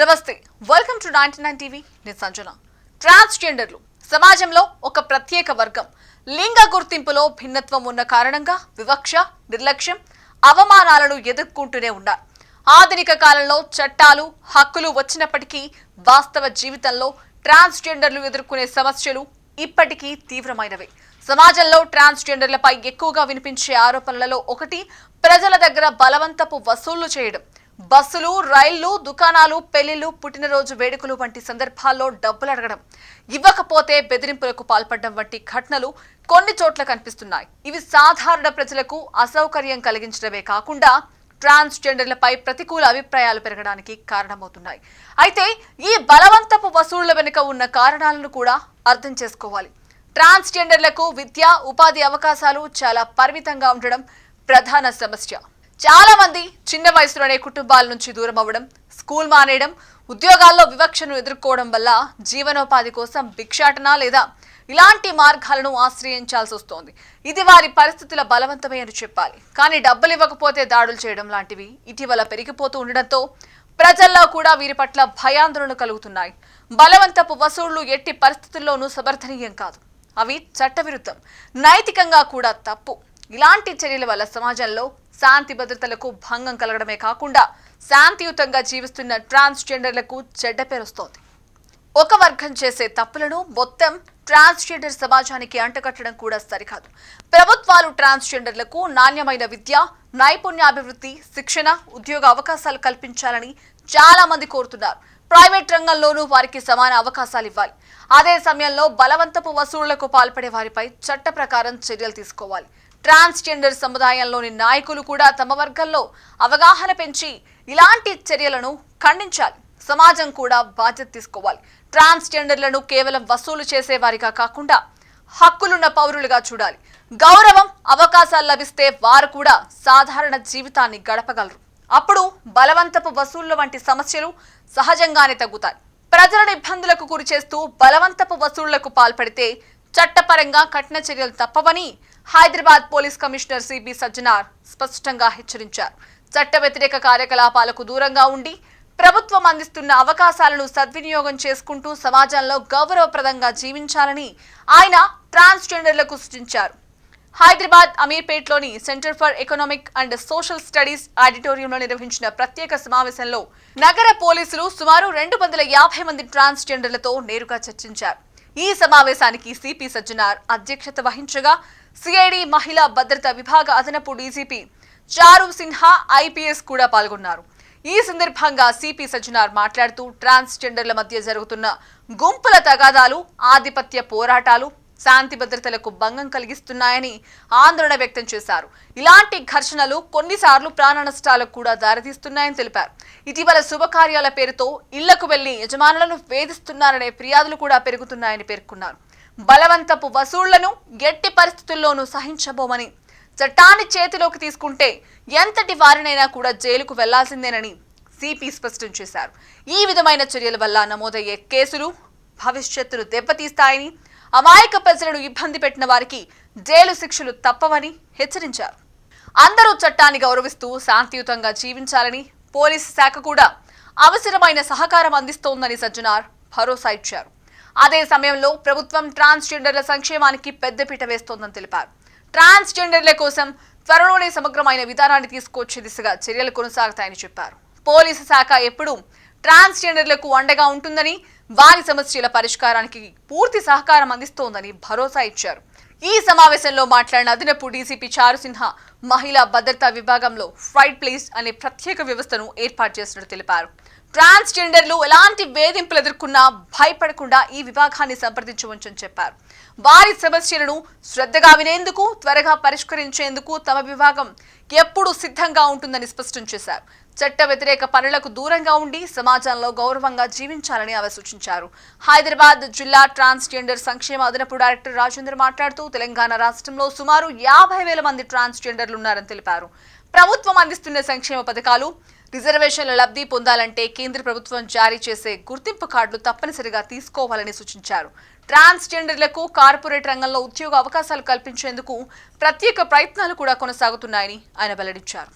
నమస్తే. Welcome to ninety nine TV నేను సంజన. ట్రాన్స్జెండర్లు సమాజంలో ఒక ప్రత్యేక వర్గం. లింగ గుర్తింపులో భిన్నత్వం ఉన్న కారణంగా వివక్ష నిర్లక్ష్యం అవమానాలను ఎదుర్కొంటూనే ఉన్నారు. ఆధునిక కాలంలో చట్టాలు హక్కులు వచ్చినప్పటికీ వాస్తవ జీవితంలో ట్రాన్స్జెండర్లు ఎదుర్కొనే సమస్యలు ఇప్పటికీ తీవ్రమైనవే. సమాజంలో ట్రాన్స్జెండర్లపై ఎక్కువగా వినిపించే ఆరోపణలలో ఒకటి ప్రజల దగ్గర బలవంతపు వసూళ్ళు చేయడం. బస్సులు రైళ్ళు దుకాణాలు పెళ్ళిళ్ళు పుట్టినరోజు వేడుకలు వంటి సందర్భాల్లో డబ్బులు అడగడం ఇవ్వకపోతే బెదిరింపులకు పాల్పడడం వంటి ఘటనలు కొన్ని చోట్ల కనిపిస్తున్నాయి. ఇవి సాధారణ ప్రజలకు అసౌకర్యం కలిగించడమే కాకుండా ట్రాన్స్జెండర్లపై ప్రతికూల అభిప్రాయాలు పెరగడానికి కారణమవుతున్నాయి. అయితే ఈ బలవంతపు వసూళ్ళ వెనుక ఉన్న కారణాలను కూడా అర్థం చేసుకోవాలి. ట్రాన్స్జెండర్లకు విద్య ఉపాధి అవకాశాలు చాలా పరిమితంగా ఉండడం ప్రధాన సమస్య. చాలా మంది చిన్న వయసులోనే కుటుంబాల నుంచి దూరం అవ్వడం స్కూల్ మానేయడం ఉద్యోగాల్లో వివక్షను ఎదుర్కోవడం వల్ల జీవనోపాధి కోసం భిక్షాటన లేదా ఇలాంటి మార్గాలను ఆశ్రయించాల్సి వస్తోంది. ఇది వారి పరిస్థితుల బలవంతమే అని చెప్పాలి. కానీ డబ్బులు ఇవ్వకపోతే దాడులు చేయడం లాంటివి ఇటీవల పెరిగిపోతూ ఉండడంతో ప్రజల్లో కూడా వీరి పట్ల భయాందోళన కలుగుతున్నాయి. బలవంతపు వసూళ్ళు ఎట్టి పరిస్థితుల్లోనూ సమర్థనీయం కాదు. అవి చట్టవిరుద్ధం. నైతికంగా కూడా తప్పు. ఇలాంటి చర్యల వల్ల సమాజంలో శాంతి భద్రతలకు భంగం కలగడమే కాకుండా శాంతియుతంగా జీవిస్తున్న ట్రాన్స్జెండర్లకు చెడ్డ పేరు వస్తోంది. ఒక వర్గం చేసే తప్పులను మొత్తం ట్రాన్స్జెండర్ సమాజానికి అంటకట్టడం కూడా సరికాదు. ప్రభుత్వాలు ట్రాన్స్జెండర్లకు నాణ్యమైన విద్య నైపుణ్యాభివృద్ధి శిక్షణ ఉద్యోగ అవకాశాలు కల్పించాలని చాలా మంది కోరుతున్నారు. ప్రైవేట్ రంగంలోనూ వారికి సమాన అవకాశాలు ఇవ్వాలి. అదే సమయంలో బలవంతపు వసూళ్ళకు పాల్పడే వారిపై చట్ట ప్రకారం చర్యలు తీసుకోవాలి. ట్రాన్స్జెండర్ సముదాయంలోని నాయకులు కూడా తమ వర్గంలో అవగాహన పెంచి ఇలాంటి చర్యలను ఖండించాలి. సమాజం కూడా బాధ్యత తీసుకోవాలి. ట్రాన్స్జెండర్లను కేవలం వసూలు చేసేవారిగా కాకుండా హక్కులున్న పౌరులుగా చూడాలి. గౌరవం అవకాశాలు లభిస్తే వారు కూడా సాధారణ జీవితాన్ని గడపగలరు. అప్పుడు బలవంతపు వసూళ్ళ వంటి సమస్యలు సహజంగానే తగ్గుతాయి. ప్రజలను ఇబ్బందులకు గురి చేస్తూ బలవంతపు వసూళ్ళకు పాల్పడితే చట్టపరంగా కఠిన చర్యలు తప్పవని Hyderabad police commissioner C B Sajjanar స్పష్టంగా హెచ్చరించారు. చట్ట వ్యతిరేక కార్యకలాపాలకు దూరంగా ఉండి ప్రభుత్వం అందిస్తున్న అవకాశాలను సద్వినియోగం చేసుకుంటూ సమాజంలో గౌరవప్రదంగా జీవించాలని ఆయన ట్రాన్స్జెండర్లకు సూచించారు. Hyderabad అమీర్పేట్లోని centre for economic and social studies ఆడిటోరియంలో నిర్వహించిన ప్రత్యేక సమావేశంలో నగర పోలీసులు సుమారు రెండు వందల యాభై మంది ట్రాన్స్జెండర్లతో నేరుగా చర్చించారు. ఈ సమావేశానికి సిపి సజ్జనార్ అధ్యక్షత వహించగా సిఐడి మహిళా భద్రతా విభాగ అదనపు డీజీపీ చారు సిన్హా ఐపీఎస్ కూడా పాల్గొన్నారు. ఈ సందర్భంగా సిపి సజ్జనార్ మాట్లాడుతూ ట్రాన్స్జెండర్ల మధ్య జరుగుతున్న గుంపుల తగాదాలు ఆధిపత్య పోరాటాలు శాంతి భద్రతలకు భంగం కలిగిస్తున్నాయని ఆందోళన వ్యక్తం చేశారు. ఇలాంటి ఘర్షణలు కొన్నిసార్లు ప్రాణ నష్టాలకు కూడా దారితీస్తున్నాయని తెలిపారు. ఇటీవల శుభకార్యాల పేరుతో ఇళ్ళకు వెళ్ళి యజమానులను వేధిస్తున్నారనే ఫిర్యాదులు కూడా పెరుగుతున్నాయని పేర్కొన్నారు. బలవంతపు వసూళ్ళను ఎట్టి పరిస్థితుల్లోనూ సహించబోమని చట్టాన్ని చేతిలోకి తీసుకుంటే ఎంతటి వారినైనా కూడా జైలుకు వెళ్ళాల్సిందేనని సిపి స్పష్టం చేశారు. ఈ విధమైన చర్యల వల్ల నమోదయ్యే కేసులు భవిష్యత్తును దెబ్బతీస్తాయని అమాయక ప్రజలను ఇబ్బంది పెట్టిన వారికి జైలు శిక్షలు తప్పవని హెచ్చరించారు. అందరూ చట్టాన్ని గౌరవిస్తూ శాంతియుతంగా జీవించాలని పోలీసు శాఖ కూడా అవసరమైన సహకారం అందిస్తోందని సజ్జనార్ భరోసా ఇచ్చారు. అదే సమయంలో ప్రభుత్వం ట్రాన్స్జెండర్ల సంక్షేమానికి పెద్దపీట వేస్తోందని తెలిపారు. ట్రాన్స్జెండర్ల కోసం త్వరలోనే సమగ్రమైన విధానాన్ని తీసుకొచ్చే దిశగా చర్యలు కొనసాగుతాయని చెప్పారు. పోలీసు శాఖ ఎప్పుడూ ట్రాన్స్జెండర్లకు అండగా ఉంటుందని వారి సమస్యల పరిష్కారానికి పూర్తి సహకారం అందిస్తోందని భరోసా ఇచ్చారు. ఈ సమావేశంలో మాట్లాడిన అదనపు డీసీపీ చారు సిన్హా మహిళా భద్రతా విభాగంలో ఫ్రైట్ ప్లేస్ అనే ప్రత్యేక వ్యవస్థను ఏర్పాటు చేసినట్టు తెలిపారు. ట్రాన్స్జెండర్లు ఎలాంటి వేధింపులు ఎదుర్కొన్నా భయపడకుండా ఈ విభాగాన్ని సంప్రదించవచ్చని చెప్పారు. వారి సమస్యలను శ్రద్ధగా వినేందుకు త్వరగా పరిష్కరించేందుకు తమ విభాగం ఎప్పుడూ సిద్ధంగా ఉంటుందని స్పష్టం చేశారు. చట్ట వ్యతిరేక పనులకు దూరంగా ఉండి సమాజంలో గౌరవంగా జీవించాలని ఆమె సూచించారు. హైదరాబాద్ జిల్లా ట్రాన్స్జెండర్ సంక్షేమ అదనపు డైరెక్టర్ రాజేందర్ మాట్లాడుతూ తెలంగాణ రాష్ట్రంలో సుమారు యాభై వేల మంది ట్రాన్స్జెండర్లు ఉన్నారని తెలిపారు. ప్రభుత్వం అందిస్తున్న సంక్షేమ పథకాలు రిజర్వేషన్ల లబ్ధి పొందాలంటే కేంద్ర ప్రభుత్వం జారీ చేసే గుర్తింపు కార్డులు తప్పనిసరిగా తీసుకోవాలని సూచించారు. ట్రాన్స్జెండర్లకు కార్పొరేట్ రంగంలో ఉద్యోగ అవకాశాలు కల్పించేందుకు ప్రత్యేక ప్రయత్నాలు కూడా కొనసాగుతున్నాయని ఆయన వెల్లడించారు.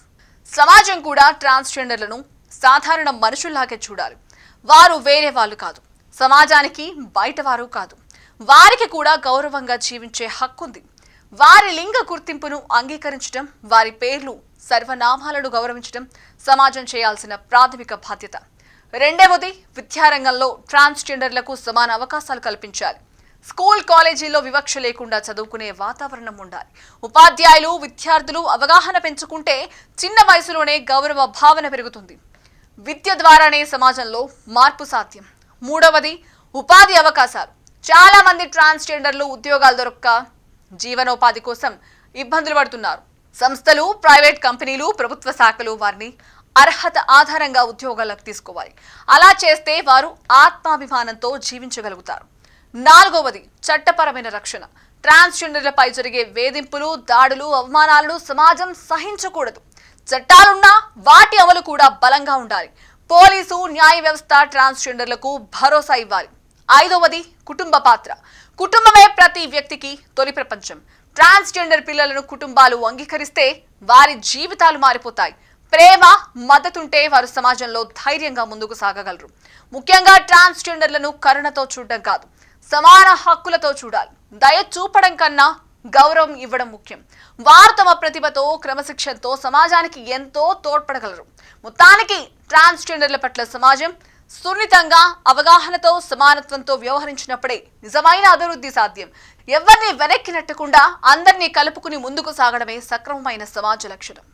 సమాజం కూడా ట్రాన్స్జెండర్లను సాధారణ మనుషుల్లాగే చూడాలి. వారు వేరే వాళ్ళు కాదు. సమాజానికి బయట వారు కాదు. వారికి కూడా గౌరవంగా జీవించే హక్కుంది. వారి లింగ గుర్తింపును అంగీకరించడం వారి పేర్లు సర్వనామాలను గౌరవించడం సమాజం చేయాల్సిన ప్రాథమిక బాధ్యత. రెండవది విద్యారంగంలో ట్రాన్స్జెండర్లకు సమాన అవకాశాలు కల్పించాలి. స్కూల్ కాలేజీల్లో వివక్ష లేకుండా చదువుకునే వాతావరణం ఉండాలి. ఉపాధ్యాయులు విద్యార్థులు అవగాహన పెంచుకుంటే చిన్న వయసులోనే గౌరవ భావన పెరుగుతుంది. విద్య ద్వారానే సమాజంలో మార్పు సాధ్యం. మూడవది ఉపాధి అవకాశాలు. చాలా మంది ట్రాన్స్జెండర్లు ఉద్యోగాలు దొరక్క జీవనోపాధి కోసం ఇబ్బందులు పడుతున్నారు. సంస్థలు ప్రైవేట్ కంపెనీలు ప్రభుత్వ శాఖలు వారిని అర్హత ఆధారంగా ఉద్యోగాలకు తీసుకోవాలి. అలా చేస్తే వారు ఆత్మాభిమానంతో జీవించగలుగుతారు. నాలుగవది చట్టపరమైన రక్షణ. ట్రాన్స్జెండర్లపై జరిగే వేధింపులు దాడులు అవమానాలను సమాజం సహించకూడదు. చట్టాలున్నా వాటి అమలు కూడా బలంగా ఉండాలి. పోలీసు న్యాయ వ్యవస్థ ట్రాన్స్జెండర్లకు భరోసా ఇవ్వాలి. ఐదవది కుటుంబ పాత్ర. కుటుంబమే ప్రతి వ్యక్తికి తొలి ప్రపంచం. ట్రాన్స్జెండర్ పిల్లలను కుటుంబాలు అంగీకరిస్తే వారి జీవితాలు మారిపోతాయి. ప్రేమ మద్దతుంటే వారు సమాజంలో ధైర్యంగా ముందుకు సాగగలరు. ముఖ్యంగా ట్రాన్స్జెండర్లను కరుణతో చూడడం కాదు. సమాన హక్కులతో చూడాలి. దయ చూపడం కన్నా గౌరవం ఇవ్వడం ముఖ్యం. వారు తమ ప్రతిభతో క్రమశిక్షణతో సమాజానికి ఎంతో తోడ్పడగలరు. మొత్తానికి ట్రాన్స్జెండర్ల పట్ల సమాజం సున్నితంగా అవగాహనతో సమానత్వంతో వ్యవహరించినప్పుడే నిజమైన అభివృద్ధి సాధ్యం. ఎవరిని వెనక్కి నెట్టకుండా అందరినీ కలుపుకుని ముందుకు సాగడమే సక్రమమైన సమాజ లక్షణం.